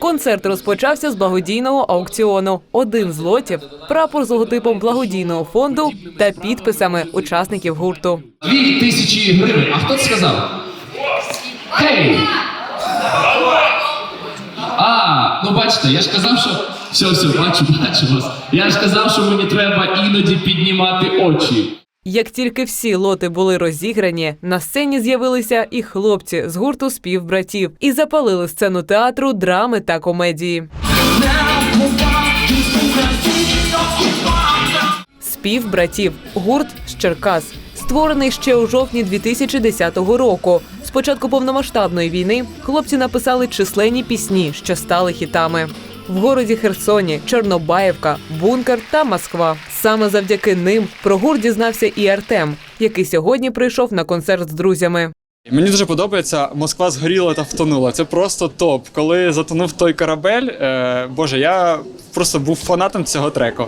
Концерт розпочався з благодійного аукціону. Один з лотів, прапор з логотипом благодійного фонду та підписами учасників гурту. Дві тисячі гривень. А хто це сказав? Хей! А, ну бачите, я ж казав, що. Все, все, бачу, бачу вас. Я ж казав, що мені треба іноді піднімати очі. Як тільки всі лоти були розіграні, на сцені з'явилися і хлопці з гурту співбратів і запалили сцену театру, драми та комедії. Спів братів гурт з Черкас, створений ще у жовтні 2010 року. З початку повномасштабної війни хлопці написали численні пісні, що стали хітами. В городі Херсоні, Чорнобаївка, Бункер та Москва. Саме завдяки ним про гурт дізнався і Артем, який сьогодні прийшов на концерт з друзями. Мені дуже подобається Москва згоріла та втонула. Це просто топ. Коли затонув той корабель, е, боже, я просто був фанатом цього треку.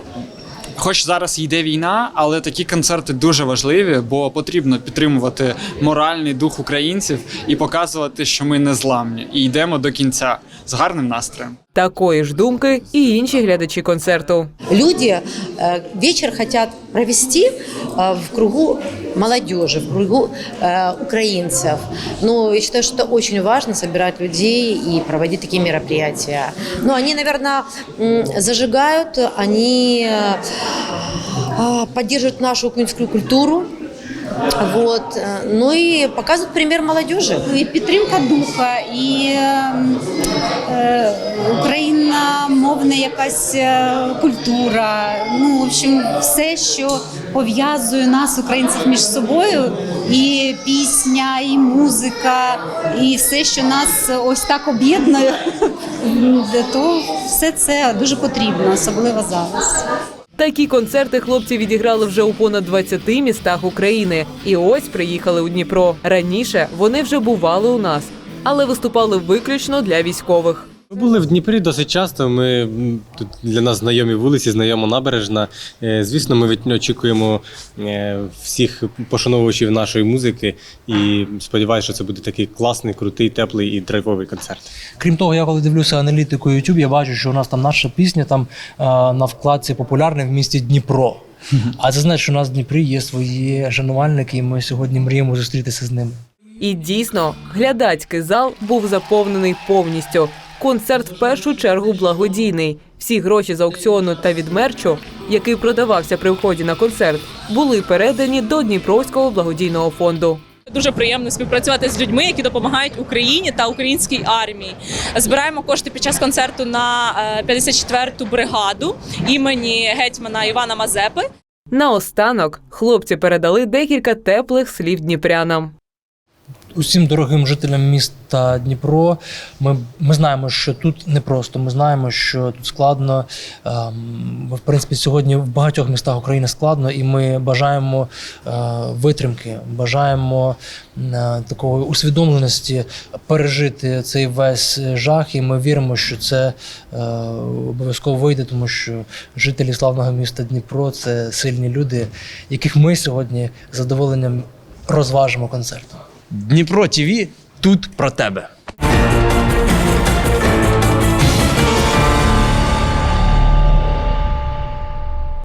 Хоч зараз йде війна, але такі концерти дуже важливі, бо потрібно підтримувати моральний дух українців і показувати, що ми не зламні, і йдемо до кінця з гарним настроєм. Такої ж думки і інші глядачі концерту. Люди вечір хочуть хотят провести в кругу молодежи, в кругу э, украинцев. Но я считаю, что это очень важно собирать людей и проводить такие мероприятия. Ну, они, наверное, м, зажигают, они э, поддерживают нашу украинскую культуру. Вот. э, Ну и показывают пример молодежи. і підтримка духа, і е, е, україномовна якась культура. Ну, в общем, все, що пов'язує нас, українців, між собою, і пісня, і музика, і все, що нас ось так об'єднує, то все це дуже потрібно, особливо зараз. Такі концерти хлопці відіграли вже у понад 20 містах України. І ось приїхали у Дніпро. Раніше вони вже бували у нас, але виступали виключно для військових. Ми були в Дніпрі досить часто. Ми тут для нас знайомі вулиці, знайома набережна. Е, Звісно, ми від- очікуємо е, всіх пошановувачів нашої музики і сподіваюся, що це буде такий класний, крутий, теплий і драйвовий концерт. Крім того, я коли дивлюся аналітику YouTube, я бачу, що у нас там наша пісня там е, на вкладці популярна в місті Дніпро. А це значить, що у нас в Дніпрі є свої шанувальники, і ми сьогодні мріємо зустрітися з ними. І дійсно, глядацький зал був заповнений повністю. Концерт в першу чергу благодійний. Всі гроші з аукціону та від мерчу, який продавався при вході на концерт, були передані до Дніпровського благодійного фонду. Дуже приємно співпрацювати з людьми, які допомагають Україні та українській армії. Збираємо кошти під час концерту на е, 54-ту бригаду імені гетьмана Івана Мазепи. Наостанок хлопці передали декілька теплих слів дніпрянам. Усім дорогим жителям міста Дніпро. Ми, ми знаємо, що тут непросто. Ми знаємо, що тут складно. Ем, в принципі, сьогодні в багатьох містах України складно, і ми бажаємо е, витримки, бажаємо е, такої усвідомленості пережити цей весь жах. І ми віримо, що це е, обов'язково вийде, тому що жителі славного міста Дніпро це сильні люди, яких ми сьогодні задоволенням розважимо концертом. Дніпро ТВ тут про тебе.